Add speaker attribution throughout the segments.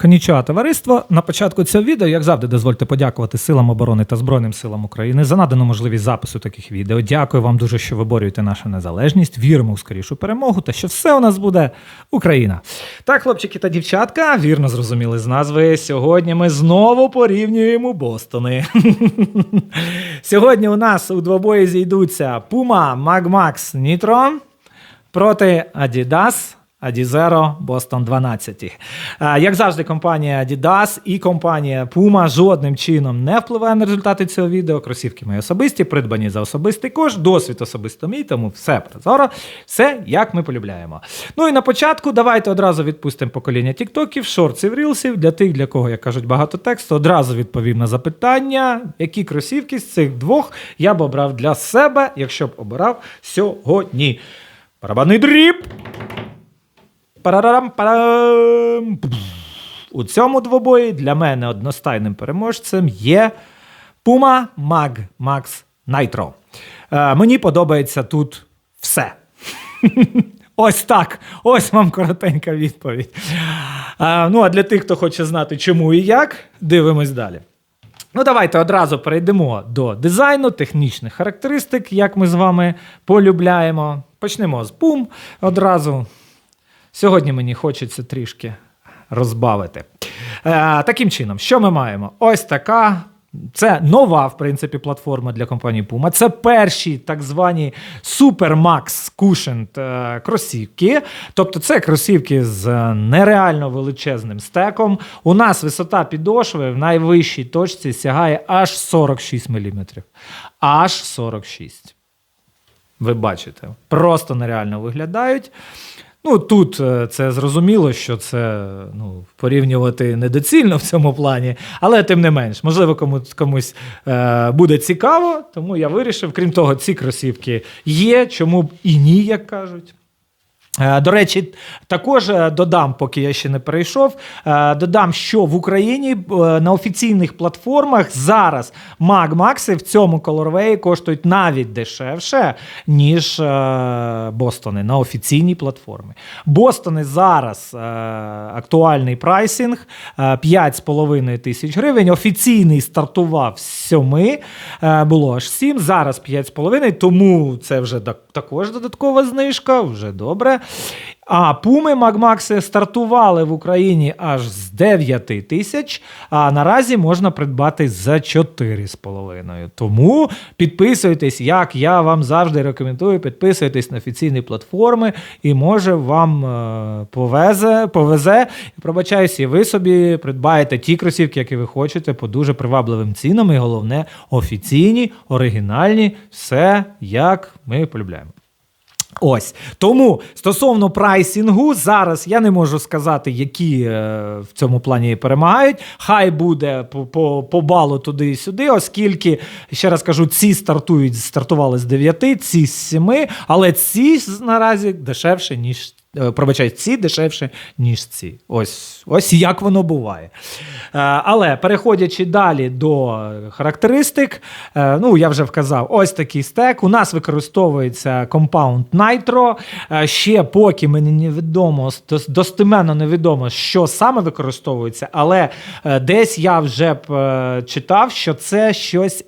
Speaker 1: Конічого товариство. На початку цього відео, як завжди, дозвольте подякувати силам оборони та Збройним силам України за надану можливість запису таких відео. Дякую вам дуже, що виборюєте нашу незалежність. Віримо у скорішу перемогу та що все у нас буде Україна. Так, хлопчики та дівчатка, вірно зрозуміли з назви. Сьогодні ми знову порівнюємо Бостони. Сьогодні у нас у двобої зійдуться Puma Magmax Nitro проти Adidas. Adizero Boston 12. Е, Як завжди, компанія Adidas і компанія Puma жодним чином не впливає на результати цього відео. Кросівки мої особисті, придбані за особистий кошт, досвід особисто мій, тому все прозоро, все як ми полюбляємо. Ну і на початку давайте одразу відпустимо покоління тіктоків, шортсів, рілсів. Для тих, для кого, як кажуть, багато тексту, одразу відповім на запитання, які кросівки з цих двох я б обрав для себе, якщо б обирав сьогодні. Барабанний дріб! Парарам, парам. У цьому двобої для мене одностайним переможцем є Puma Mag Max Nitro. Е, мені подобається тут все. Ось так. Ось вам коротенька відповідь. Е, ну, а для тих, хто хоче знати, чому і як, дивимось далі. Ну, давайте одразу перейдемо до дизайну, технічних характеристик, як ми з вами полюбляємо. Почнемо з Pum одразу. Сьогодні мені хочеться трішки розбавити. Е, таким чином, що ми маємо? Ось така. Це нова, в принципі, платформа для компанії Puma. Це перші так звані Supermax Cushioned е, кросівки. Тобто це кросівки з нереально величезним стеком. У нас висота підошви в найвищій точці сягає аж 46 мм. Аж 46. Ви бачите, просто нереально виглядають. Ну, тут е, це зрозуміло, що це ну, порівнювати недоцільно в цьому плані, але тим не менш, можливо, комусь, комусь е, буде цікаво, тому я вирішив. Крім того, ці кросівки є, чому б і ні, як кажуть. Е, До речі, також е, додам, поки я ще не перейшов. е, Додам, що в Україні на офіційних платформах зараз Mag-Maxи в цьому колорвеї коштують навіть дешевше, ніж Бостони на офіційній платформі. Бостони зараз актуальний прайсинг е, 5,5 тисяч гривень. Офіційний стартував з 7, е, було аж 7, зараз 5,5, тому це вже так- також додаткова знижка, вже добре. А Пуми Магмакси стартували в Україні аж з 9 тисяч, а наразі можна придбати за 4,5. Тому підписуйтесь, як я вам завжди рекомендую, підписуйтесь на офіційні платформи, і може вам е, повезе, повезе. І пробачаюся, і ви собі придбаєте ті кросівки, які ви хочете, по дуже привабливим цінам, і головне, офіційні, оригінальні, все як ми полюбляємо. Ось тому стосовно прайсінгу, зараз я не можу сказати, які е, в цьому плані перемагають. Хай буде по, по, по балу туди і сюди, оскільки ще раз кажу, ці стартують, стартували з 9, ці з 7, але ці наразі дешевше, ніж. Е, Пробачай, ці дешевше, ніж ці. Ось, ось як воно буває. Е, Але переходячи далі до характеристик, е, ну я вже вказав, ось такий стек. У нас використовується компаунд Nitro. Ще поки мені невідомо, дос- достеменно невідомо, що саме використовується, але десь я вже читав, що це щось.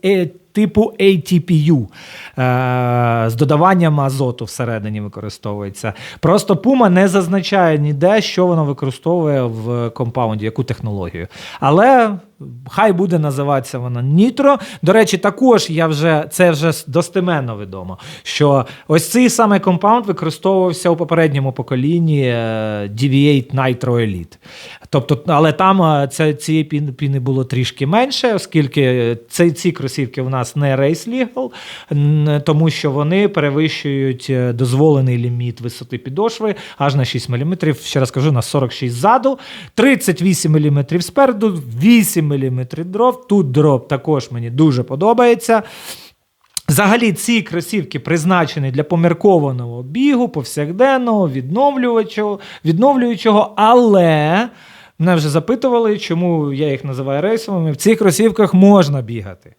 Speaker 1: Типу ATPU е, з додаванням азоту всередині використовується. Просто Puma не зазначає ніде, що воно використовує в компаунді, яку технологію. Але хай буде називатися вона Nitro. До речі, також я вже це вже достеменно відомо, що ось цей саме компаунд використовувався у попередньому поколінні е, DV8 Nitro Elite. Тобто, але там е, цієї піни, було трішки менше, оскільки ці, ці кросівки у нас не Race Legal, тому що вони перевищують е, дозволений ліміт висоти підошви аж на 6 мм. Ще раз кажу, на 46 ззаду, 38 мм спереду, 8 мм дроп. Тут дроб також мені дуже подобається. Взагалі, ці кросівки призначені для поміркованого бігу, повсякденного, відновлювачого, відновлюючого, але мене вже запитували, чому я їх називаю рейсовими. В цих кросівках можна бігати.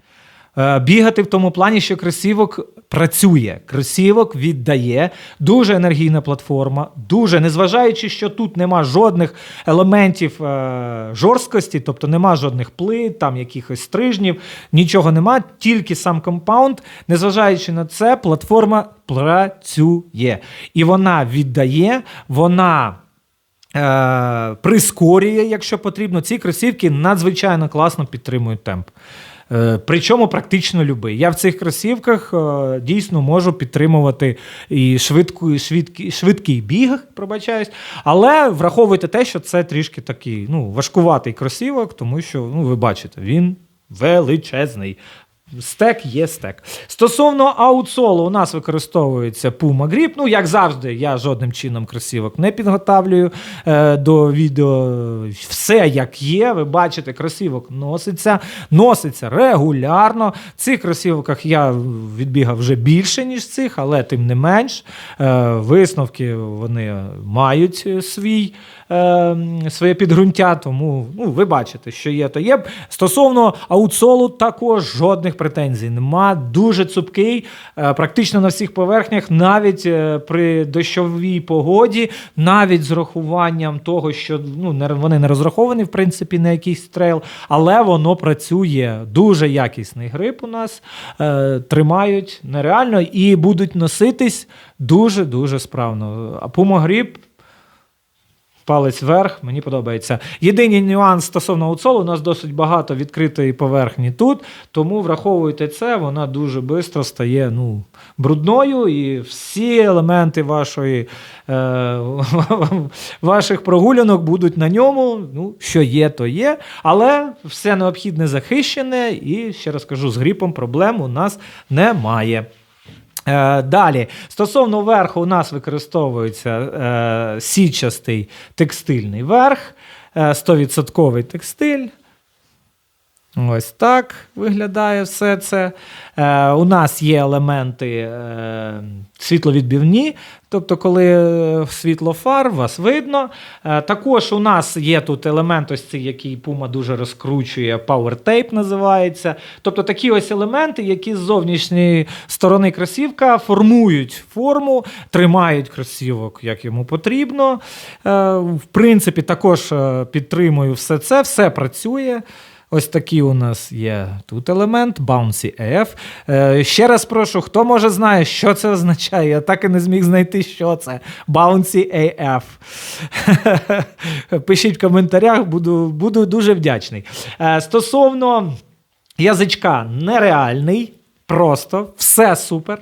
Speaker 1: Е, Бігати в тому плані, що кросівок працює. Кросівок віддає. Дуже енергійна платформа. Дуже, незважаючи, що тут нема жодних елементів е, жорсткості, тобто нема жодних плит, там якихось стрижнів, нічого нема, тільки сам компаунд. Незважаючи на це, платформа працює. І вона віддає, вона. Е, прискорює, якщо потрібно. Ці кросівки надзвичайно класно підтримують темп. Е, Причому практично любий. Я в цих кросівках е, дійсно можу підтримувати і швидку, швидкий, швидкий біг, пробачаюсь. Але враховуйте те, що це трішки такий ну, важкуватий кросівок, тому що ну, ви бачите, він величезний. Стек є стек. Стосовно аутсолу, у нас використовується Puma Grip. Ну, як завжди, я жодним чином кросівок не підготавлюю е, до відео. Все як є. Ви бачите, кросівок носиться, носиться регулярно. В цих кросівках я відбігав вже більше, ніж цих, але тим не менш. Е, висновки вони мають свій. Е, Своє підґрунтя, тому ну, ви бачите, що є, то є. Стосовно аутсолу, також жодних претензій нема. Дуже цупкий, е, практично на всіх поверхнях, навіть е, при дощовій погоді, навіть з рахуванням того, що ну, вони не розраховані, в принципі, на якийсь трейл, але воно працює. Дуже якісний гриб у нас. Е, тримають нереально і будуть носитись дуже-дуже справно. А гриб Палець вверх, мені подобається. Єдиний нюанс стосовно аутсолу, у нас досить багато відкритої поверхні тут, тому враховуйте це, вона дуже швидко стає ну, брудною, і всі елементи вашої, е, ваших прогулянок будуть на ньому. Ну, що є, то є. Але все необхідне захищене, і ще раз кажу, з гріпом проблем у нас немає. Е, Далі, стосовно верху, у нас використовується е, січастий текстильний верх, е, 100% текстиль. Ось так виглядає все це. Е, у нас є елементи е, світловідбивні, тобто, коли е, світло фар, вас видно. Е, також у нас є тут елемент, ось цей, який Puma дуже розкручує, Power Tape називається. Тобто такі ось елементи, які з зовнішньої сторони кросівка формують форму, тримають кросівок, як йому потрібно. Е, в принципі, також е, підтримую все це, все працює. Ось такий у нас є тут елемент Bouncy AF. Е, ще раз прошу, хто може знає, що це означає? Я так і не зміг знайти, що це. Bouncy AF. Пишіть в коментарях, буду, буду дуже вдячний. Е, стосовно язичка, нереальний, просто все супер.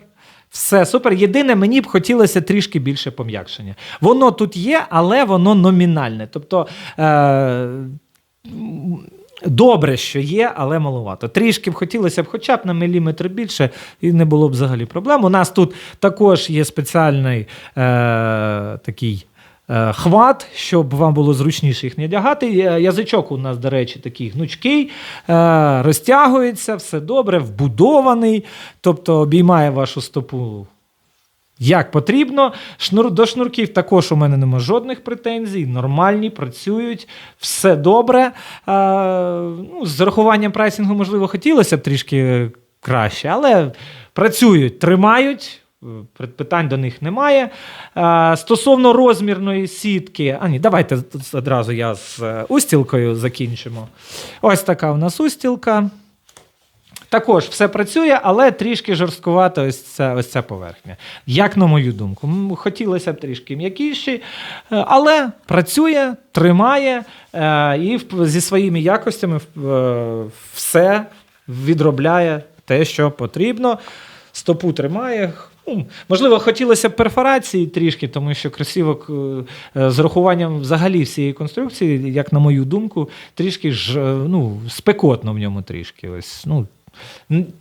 Speaker 1: Все супер. Єдине, мені б хотілося трішки більше пом'якшення. Воно тут є, але воно номінальне. Тобто. Е- Добре, що є, але маловато. Трішки б хотілося б хоча б на міліметр більше, і не було б взагалі проблем. У нас тут також є спеціальний е, такий. е, Хват, щоб вам було зручніше їх не одягати. Е, Язичок у нас, до речі, такий гнучкий, е, розтягується, все добре, вбудований, тобто обіймає вашу стопу як потрібно. Шнур, до шнурків також у мене нема жодних претензій. Нормальні, працюють, все добре. А, ну, з зарахуванням прайсингу, можливо, хотілося б трішки краще, але працюють, тримають. е, Питань до них немає. Стосовно розмірної сітки, а ні, давайте одразу я з е, устілкою закінчимо. Ось така у нас устілка. Також все працює, але трішки жорсткувата ось ця, ось ця поверхня. Як на мою думку, хотілося б трішки м'якіші, е, але працює, тримає е, і зі своїми якостями е, все відробляє те, що потрібно. Стопу тримає. Можливо, хотілося б перфорації трішки, тому що кросівок з рахуванням взагалі всієї конструкції, як на мою думку, трішки ж ну, спекотно в ньому трішки. Ось, ну,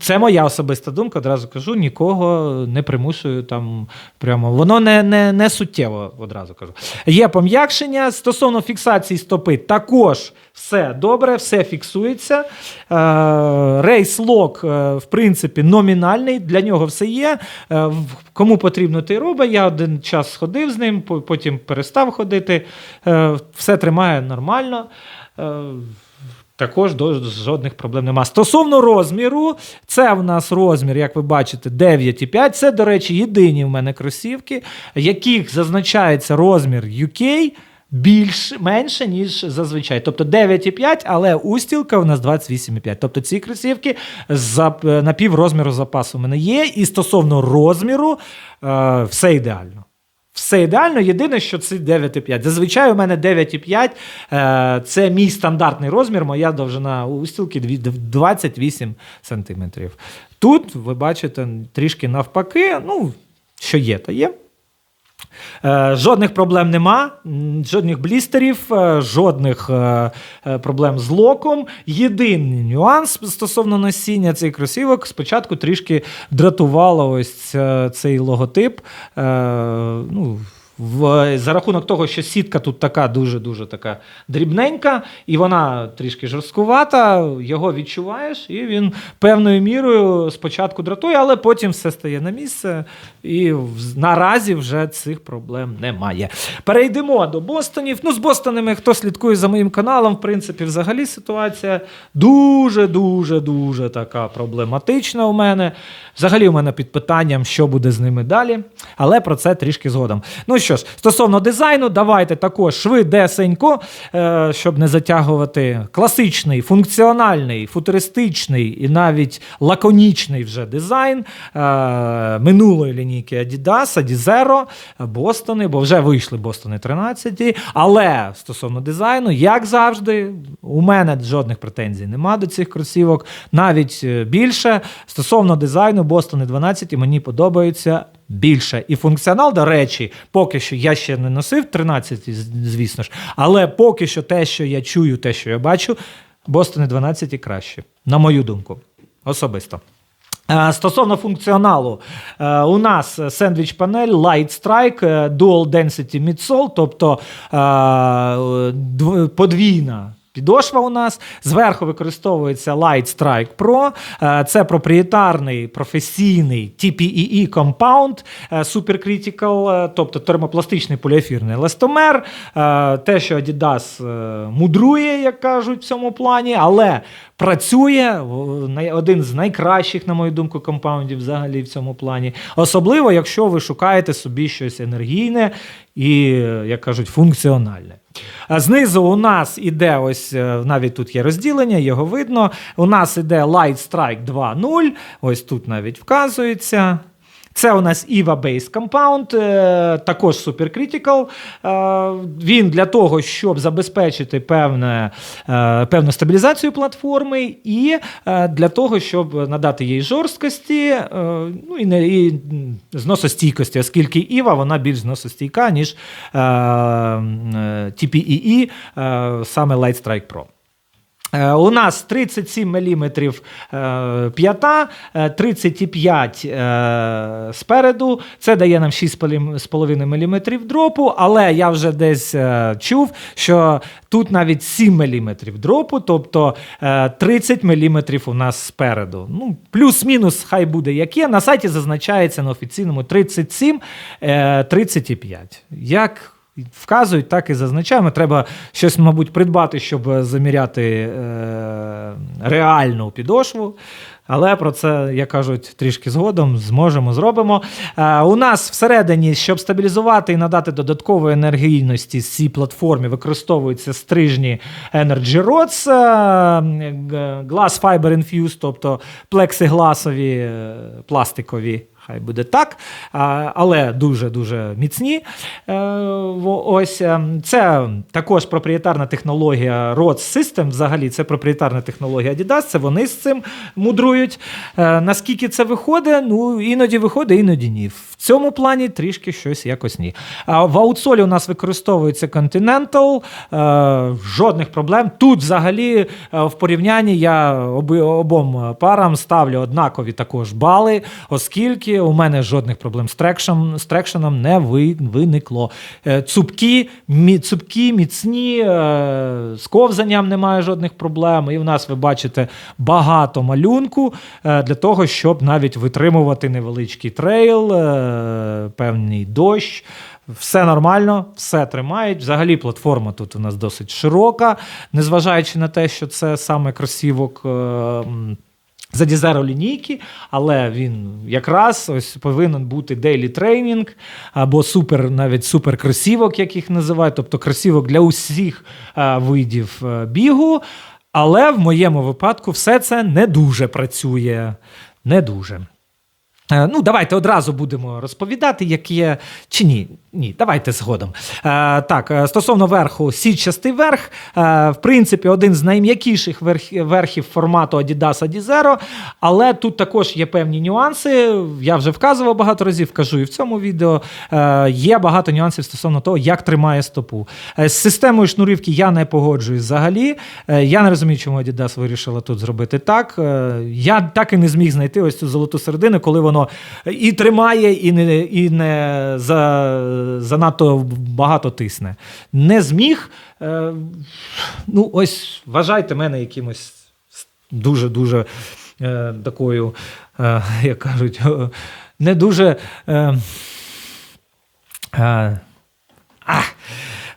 Speaker 1: Це моя особиста думка, одразу кажу, нікого не примушую там прямо. Воно не, не, не суттєво, одразу кажу. Є пом'якшення. Стосовно фіксації стопи, також все добре, все фіксується. Е, Рейс-лок, е, в принципі, номінальний, для нього все є. Е, Кому потрібно, той робить. Я один час ходив з ним, потім перестав ходити. Все тримає нормально. Е, Також до жодних проблем нема. Стосовно розміру, це в нас розмір, як ви бачите, 9,5. Це, до речі, єдині в мене кросівки, яких зазначається розмір UK більш менше, ніж зазвичай. Тобто 9,5, але устілка у нас 28,5. Тобто ці кросівки за, на пів розміру запасу в мене є. І стосовно розміру, е, все ідеально. Все ідеально, єдине, що це 9,5. Зазвичай у мене 9,5 е, це мій стандартний розмір, моя довжина устілки дві- 28 сантиметрів. Тут ви бачите трішки навпаки, ну, що є, то є. Е, Жодних проблем нема, жодних блістерів, е, жодних е, проблем з локом. Єдиний нюанс стосовно носіння цих кросівок спочатку трішки дратувало ось цей логотип. Ну, в, за рахунок того, що сітка тут така дуже-дуже така дрібненька, і вона трішки жорсткувата, його відчуваєш, і він певною мірою спочатку дратує, але потім все стає на місце. І в- наразі вже цих проблем немає. Перейдемо до Бостонів. Ну, з Бостонами, хто слідкує за моїм каналом, в принципі, взагалі ситуація дуже-дуже дуже така проблематична у мене. Взагалі, у мене під питанням, що буде з ними далі. Але про це трішки згодом. Ну що ж, стосовно дизайну, давайте також швидесенько, е, щоб не затягувати класичний, функціональний, футуристичний і навіть лаконічний вже дизайн е, минулої лінійки Adidas, Adizero, Бостони, бо вже вийшли Бостони 13. Але стосовно дизайну, як завжди, у мене жодних претензій нема до цих кросівок. Навіть е, більше. Стосовно дизайну, Бостони 12 мені подобаються більше. І функціонал, до речі, поки що я ще не носив 13, звісно ж, але поки що те, що я чую, те, що я бачу, Бостони 12 краще, на мою думку, особисто. Е, Стосовно функціоналу, е, у нас сендвіч панель Light Strike е, Dual Density Midsole, тобто подвійна. Підошва у нас зверху використовується Light Strike Pro. Е, Це проприєтарний професійний TPEE компаунд е, Supercritical, е, тобто термопластичний поліефірний еластомер. Е, Те, що Adidas е, мудрує, як кажуть, в цьому плані, але працює один з найкращих, на мою думку, компаундів взагалі в цьому плані. Особливо, якщо ви шукаєте собі щось енергійне і, як кажуть, функціональне. А Знизу у нас іде ось е, навіть тут є розділення, його видно. У нас іде Light Strike 2.0, ось тут навіть вказується. Це у нас Base Compound, е, також Supercritical. Е, Він для того, щоб забезпечити певне, е, певну стабілізацію платформи, і е, для того, щоб надати їй жорсткості, ну і, не, і зносостійкості, оскільки EVA вона більш зносостійка, ніж TPEE, саме Light Strike Pro. Е, У нас 37 мм п'ята, е, 35 е, спереду. Це дає нам 6,5 мм дропу, але я вже десь чув, що тут навіть 7 мм дропу, тобто е, 30 мм у нас спереду. Ну, плюс-мінус, хай буде як є. На сайті зазначається на офіційному 37, е, 35. Як Вказують, так і зазначаємо. Треба щось, мабуть, придбати, щоб заміряти е, реальну підошву. Але про це, як кажуть, трішки згодом зможемо, зробимо. Е, у нас всередині, щоб стабілізувати і надати додаткової енергійності цій платформі, використовуються стрижні Energy Rods, е, Glass Fiber Infused, тобто плексигласові е, пластикові. Хай буде так, але дуже-дуже міцні. Е, Ось е, це також проприєтарна технологія RODS System. Взагалі, це проприєтарна технологія Adidas. Це вони з цим мудрують. Е, Наскільки це виходить? Ну іноді виходить, іноді ні. Цьому плані трішки щось якось ні. В аутсолі у нас використовується Continental, е, жодних проблем. Тут взагалі е, в порівнянні я обом парам ставлю однакові також бали, оскільки у мене жодних проблем з трекшем, з трекшеном не виникло. Е, Цупкі, мі, цупкі, міцні, з ковзанням немає жодних проблем. І в нас ви бачите багато малюнку для того, щоб навіть витримувати невеличкий трейл, певний дощ. Все нормально, все тримають. Взагалі, платформа тут у нас досить широка, незважаючи на те, що це саме кросівок. е, За дізеро лінійки, але він якраз ось повинен бути дейлі тренінг або супер, навіть супер кросівок, як їх називають, тобто кросівок для усіх е, видів е, бігу. Але в моєму випадку все це не дуже працює. Не дуже. Е, Ну, давайте одразу будемо розповідати, як є чи ні. Ні, давайте згодом. Е, так, е, стосовно верху, сітчастий верх, е, в принципі, один з найм'якіших верх, верхів формату Adidas Adizero, але тут також є певні нюанси. Я вже вказував багато разів, кажу і в цьому відео. Е, є багато нюансів стосовно того, як тримає стопу. Е, з системою шнурівки я не погоджуюсь взагалі. Е, я не розумію, чому Adidas вирішила тут зробити так. Е, я так і не зміг знайти ось цю золоту середину, коли воно і тримає, і не, і не за, занадто багато тисне. Не зміг. Е, ну, ось вважайте мене якимось дуже-дуже е, такою, е, як кажуть, е, не дуже. Е, е, а,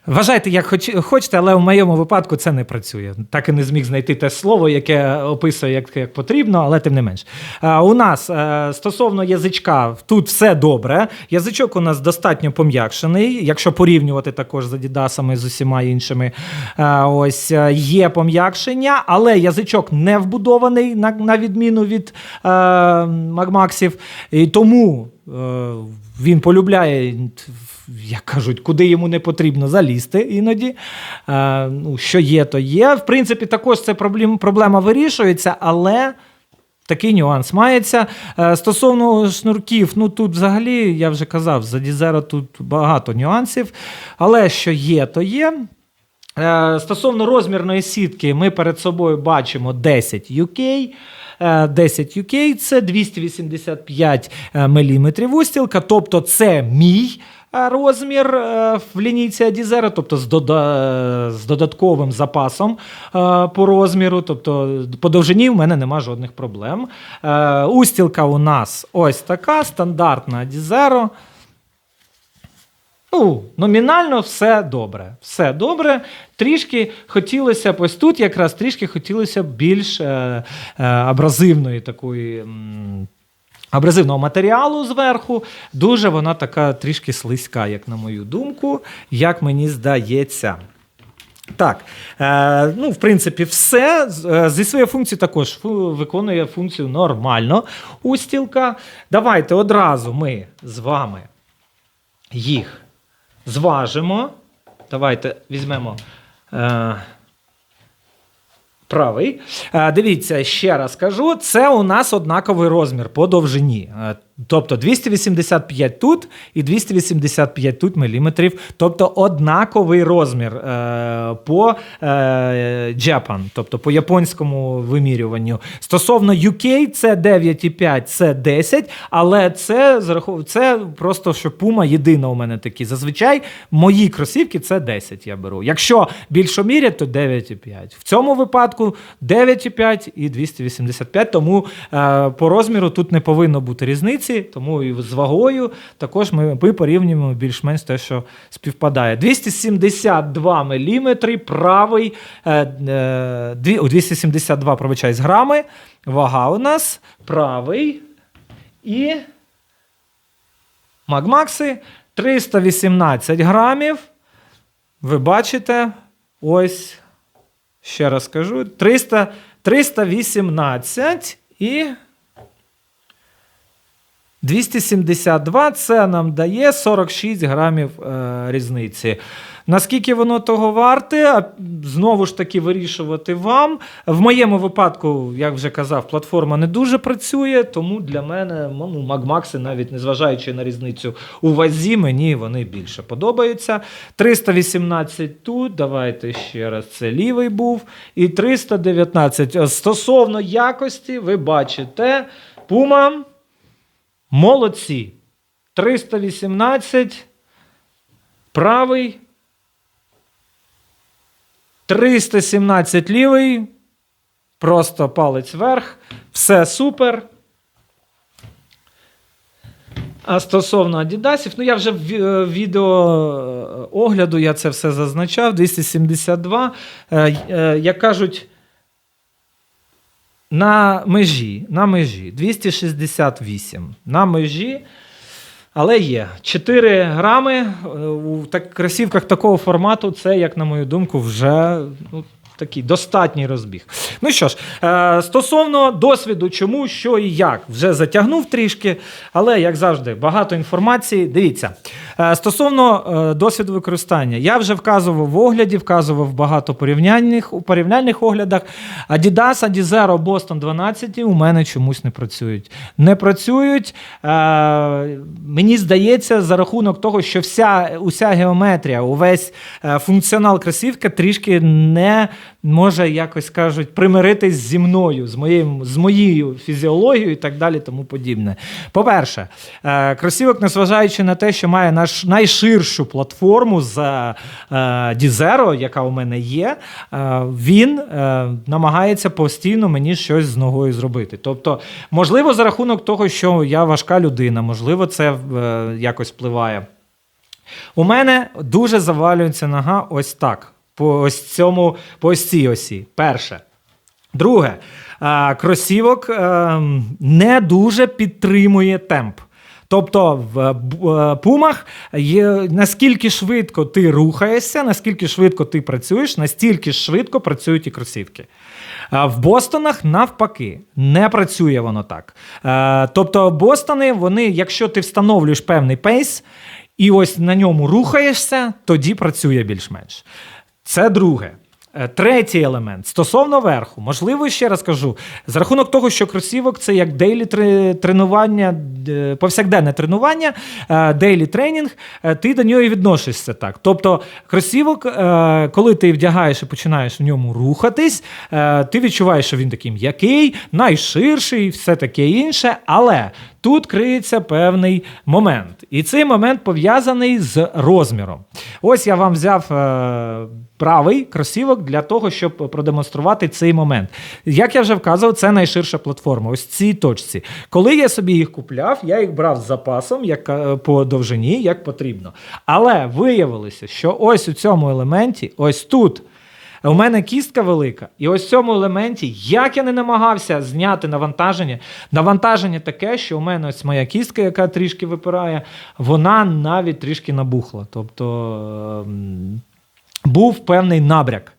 Speaker 1: Вважайте, як хоч, хочете, але в моєму випадку це не працює. Так і не зміг знайти те слово, яке описує як, як потрібно, але тим не менш. Е, у нас е, стосовно язичка, тут все добре. Язичок у нас достатньо пом'якшений, якщо порівнювати також з Адідасами, з усіма іншими. Е, ось е, є пом'якшення, але язичок не вбудований на, на відміну від е, Магмаксів. І тому він полюбляє, як кажуть, куди йому не потрібно залізти іноді. Е, ну, що є, то є. В принципі, також ця проблем, проблема вирішується, але. Такий нюанс мається. Е, Стосовно шнурків, ну тут взагалі, я вже казав, за Дізеро тут багато нюансів, але що є, то є. Е, Стосовно розмірної сітки, ми перед собою бачимо 10 UK. Е, 10 UK це 285 мм устілка, тобто це мій е, розмір е, в лінійці Adizero, тобто з, дода- з додатковим запасом е, по розміру, тобто по довжині в мене нема жодних проблем. Е, Устілка у нас ось така, стандартна Adizero. Ну, номінально все добре. Все добре. Трішки хотілося б ось тут, якраз трішки хотілося б більш е, е, абразивної такої. м, Абразивного матеріалу зверху, дуже вона така трішки слизька, як на мою думку, як мені здається. Так, е, ну, в принципі, все. Е, Зі своєю функцією також виконує функцію нормально. Устілка. Давайте одразу ми з вами їх зважимо. Давайте візьмемо е, правий. Е, дивіться, ще раз кажу: це у нас однаковий розмір по довжині. Тобто 285 тут і 285 тут міліметрів. Тобто однаковий розмір е, по е, Japan, тобто по японському вимірюванню. Стосовно UK, це 9,5, це 10, але це, це просто що Puma єдина у мене такі. Зазвичай мої кросівки це 10 я беру. Якщо більше мірять, то 9,5. В цьому випадку 9,5 і 285, тому е, по розміру тут не повинно бути різниці, тому і з вагою також ми, порівнюємо більш-менш те, що співпадає. 272 мм, правий, е, е, дві- о, 272, пробачаюсь, грами. Вага у нас правий і Магмакси 318 грамів. Ви бачите, ось, ще раз кажу, 300, 318 і 272 це нам дає 46 грамів е, різниці. Наскільки воно того варте, знову ж таки вирішувати вам. В моєму випадку, як вже казав, платформа не дуже працює, тому для мене ну, Магмакси, навіть незважаючи на різницю у вазі, мені вони більше подобаються. 318 тут, давайте ще раз, це лівий був. І 319. Стосовно якості, ви бачите, Puma молодці. 318, правий. 317 лівий. Просто палець вверх. Все супер. А стосовно Адідасів, ну я вже в е, відео е, огляду я це все зазначав. 272. Е, Як кажуть, на межі, на межі 268. На межі. Але є 4 грами е, у так, кросівках такого формату. Це, як на мою думку, вже ну, такий достатній розбіг. Ну що ж, е, стосовно досвіду, чому, що і як, вже затягнув трішки, але як завжди, багато інформації. Дивіться. Е, Стосовно е, досвіду використання, я вже вказував в огляді, вказував багато порівняльних у порівняльних оглядах. Adidas, Adizero, Boston 12 у мене чомусь не працюють. Не працюють. Мені здається, за рахунок того, що вся уся геометрія, увесь функціонал кросівки трішки не може якось кажуть примиритись зі мною, з моїм з моєю фізіологією і так далі, тому подібне. По-перше, е, кросівок, незважаючи на те, що має наш найширшу платформу з е, Dizero, яка у мене є, е, він намагається постійно мені щось з ногою зробити. Тобто, можливо, за рахунок того, що я важка людина, можливо, це якось впливає. У мене дуже завалюється нога ось так. По ось цьому, по ось цій осі. Перше. Друге, е, кросівок е, не дуже підтримує темп. Тобто в е, пумах є наскільки швидко ти рухаєшся, наскільки швидко ти працюєш, настільки швидко працюють і кросівки. В Бостонах навпаки не працює воно так. Е, Тобто, Бостони, вони, якщо ти встановлюєш певний пейс і ось на ньому рухаєшся, тоді працює більш-менш. Це друге. Е, Третій елемент стосовно верху, можливо, ще раз кажу, за рахунок того, що кросівок це як дейлі тренування, е, повсякденне тренування, дейлі тренінг, е, ти до нього і відносишся так. Тобто, кросівок, коли ти вдягаєш і починаєш в ньому рухатись, ти відчуваєш, що він такий м'який, найширший, все таке інше, але. Тут криється певний момент, і цей момент пов'язаний з розміром. Ось я вам взяв е, правий кросівок для того, щоб продемонструвати цей момент. Як я вже вказував, це найширша платформа. Ось цій точці. Коли я собі їх купляв, я їх брав з запасом як, е, по довжині, як потрібно. Але виявилося, що ось у цьому елементі, ось тут. У мене кістка велика, і ось в цьому елементі, як я не намагався зняти навантаження, навантаження таке, що у мене ось моя кістка, яка трішки випирає, вона навіть трішки набухла. Тобто ем, був певний набряк.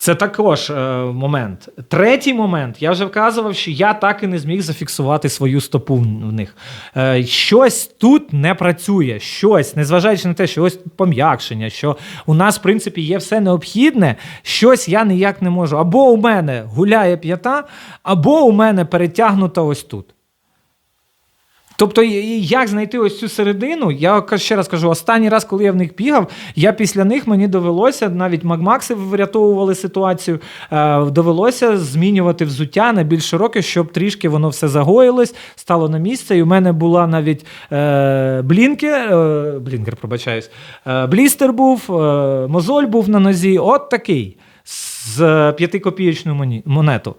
Speaker 1: Це також е, момент. Третій момент, я вже вказував, що я так і не зміг зафіксувати свою стопу в них. Е, щось тут не працює, щось, незважаючи на те, що ось пом'якшення, що у нас, в принципі, є все необхідне, щось я ніяк не можу. Або у мене гуляє п'ята, або у мене перетягнута ось тут. Тобто, як знайти ось цю середину? Я ще раз кажу, останній раз, коли я в них бігав, я після них мені довелося, навіть Магмакси врятовували ситуацію, е, довелося змінювати взуття на більш широке, щоб трішки воно все загоїлось, стало на місце. І у мене була навіть е, блінкер, е, блінкер, пробачаюсь, блістер був, мозоль був на нозі, от такий з п'ятикопієчну монету.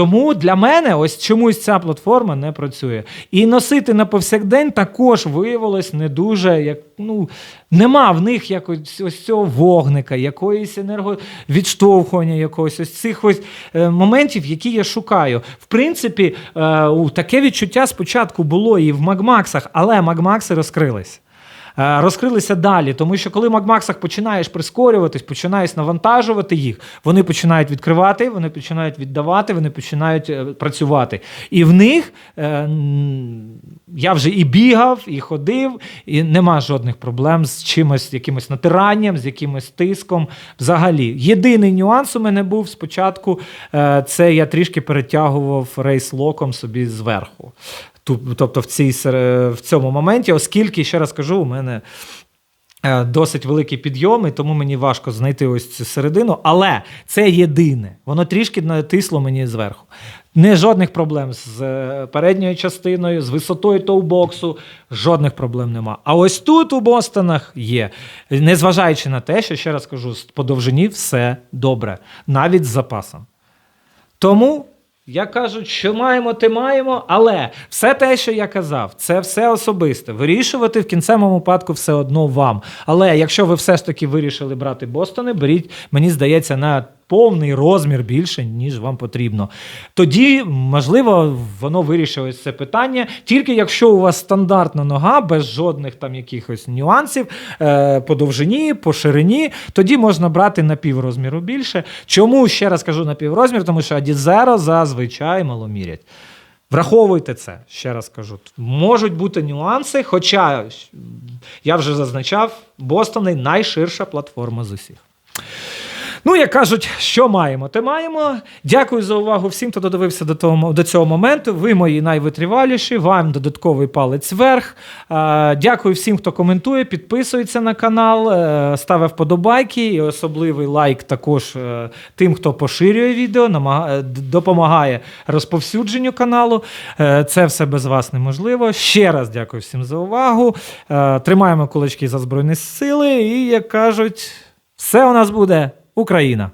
Speaker 1: Тому для мене ось чомусь ця платформа не працює. І носити на повсякдень також виявилось не дуже, як ну нема в них якось ось цього вогника, якоїсь енерговідштовхування, якогось ось цих ось е, моментів, які я шукаю. В принципі, е, таке відчуття спочатку було і в Магмаксах, але Магмакси розкрились. Е, Розкрилися далі, тому що коли в Магмаксах починаєш прискорюватись, починаєш навантажувати їх, вони починають відкривати, вони починають віддавати, вони починають е, працювати. І в них е, я вже і бігав, і ходив, і нема жодних проблем з чимось, якимось натиранням, з якимось тиском. Взагалі, єдиний нюанс у мене був спочатку, це я трішки перетягував рейс-локом собі зверху. Тобто в, цій, в цьому моменті, оскільки, ще раз кажу, у мене е, досить великий підйом, і тому мені важко знайти ось цю середину. Але це єдине. Воно трішки натисло мені зверху. Не жодних проблем з е, передньою частиною, з висотою тоубоксу, жодних проблем нема. А ось тут у Бостонах є. Незважаючи на те, що ще раз кажу, по довжині все добре, навіть з запасом. Тому як кажу, що маємо, те маємо, але все те, що я казав, це все особисте. Вирішувати в кінцевому випадку все одно вам. Але якщо ви все ж таки вирішили брати Бостони, беріть, мені здається, на повний розмір більше, ніж вам потрібно. Тоді, можливо, воно вирішилось це питання. Тільки якщо у вас стандартна нога, без жодних там якихось нюансів е, по довжині, по ширині, тоді можна брати на піврозміру більше. Чому ще раз кажу на піврозмір? Тому що Адізеро зазвичай маломірять. Враховуйте це, ще раз кажу. Можуть бути нюанси, хоча я вже зазначав, Бостони найширша платформа з усіх. Ну, як кажуть, що маємо, те маємо. Дякую за увагу всім, хто додивився до того до цього моменту. Ви мої найвитриваліші. Вам додатковий палець вверх. Е, Дякую всім, хто коментує, підписується на канал, е, ставить вподобайки і особливий лайк також е, тим, хто поширює відео, допомагає розповсюдженню каналу. Е, Це все без вас неможливо. Ще раз дякую всім за увагу. Е, Тримаємо кулачки за Збройні Сили, і як кажуть, все у нас буде Україна.